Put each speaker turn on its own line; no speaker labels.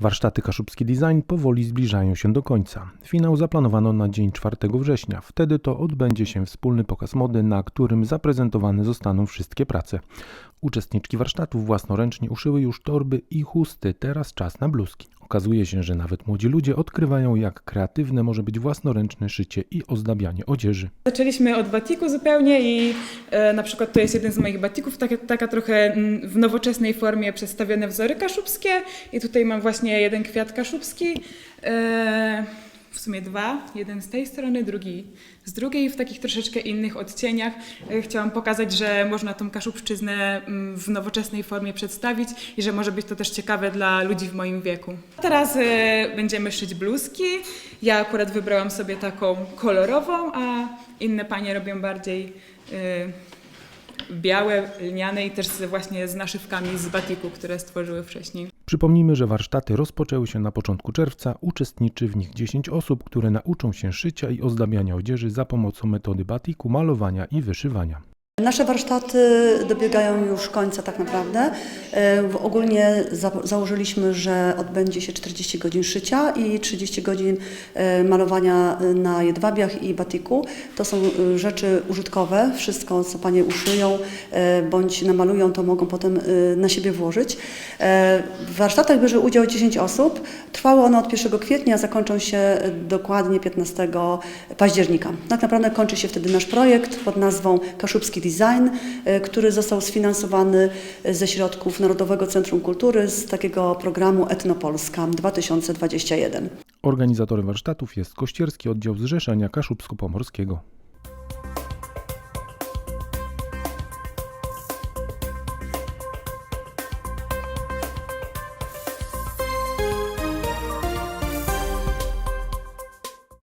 Warsztaty Kaszubski Design powoli zbliżają się do końca. Finał zaplanowano na dzień 4 września. Wtedy to odbędzie się wspólny pokaz mody, na którym zaprezentowane zostaną wszystkie prace. Uczestniczki warsztatów własnoręcznie uszyły już torby i chusty, teraz czas na bluzki. Okazuje się, że nawet młodzi ludzie odkrywają, jak kreatywne może być własnoręczne szycie i ozdabianie odzieży.
Zaczęliśmy od batiku zupełnie i na przykład to jest jeden z moich batików, taka, taka trochę mm, w nowoczesnej formie przedstawione wzory kaszubskie. I tutaj mam właśnie jeden kwiat kaszubski, e, w sumie dwa, jeden z tej strony, drugi z drugiej, w takich troszeczkę innych odcieniach. E, chciałam pokazać, że można tą kaszubszczyznę mm, w nowoczesnej formie przedstawić i że może być to też ciekawe dla ludzi w moim wieku. Teraz e, będziemy szyć bluzki. Ja akurat wybrałam sobie taką kolorową, a inne panie robią bardziej e, białe, lniane i też właśnie z naszywkami z batiku, które stworzyły wcześniej.
Przypomnijmy, że warsztaty rozpoczęły się na początku czerwca. Uczestniczy w nich 10 osób, które nauczą się szycia i ozdabiania odzieży za pomocą metody batiku, malowania i wyszywania.
Nasze warsztaty dobiegają już końca tak naprawdę. E, Ogólnie za, założyliśmy, że odbędzie się 40 godzin szycia i 30 godzin e, malowania na jedwabiach i batiku. To są e, rzeczy użytkowe. Wszystko, co Panie uszyją bądź namalują, to mogą potem na siebie włożyć. W warsztatach bierze udział 10 osób. Trwały one od 1 kwietnia, zakończą się dokładnie 15 października. Tak naprawdę kończy się wtedy nasz projekt pod nazwą Kaszubski Design, e, który został sfinansowany e, ze środków Narodowego Centrum Kultury z takiego programu Etnopolska 2021.
Organizatorem warsztatów jest Kościerski Oddział Zrzeszenia Kaszubsko-Pomorskiego.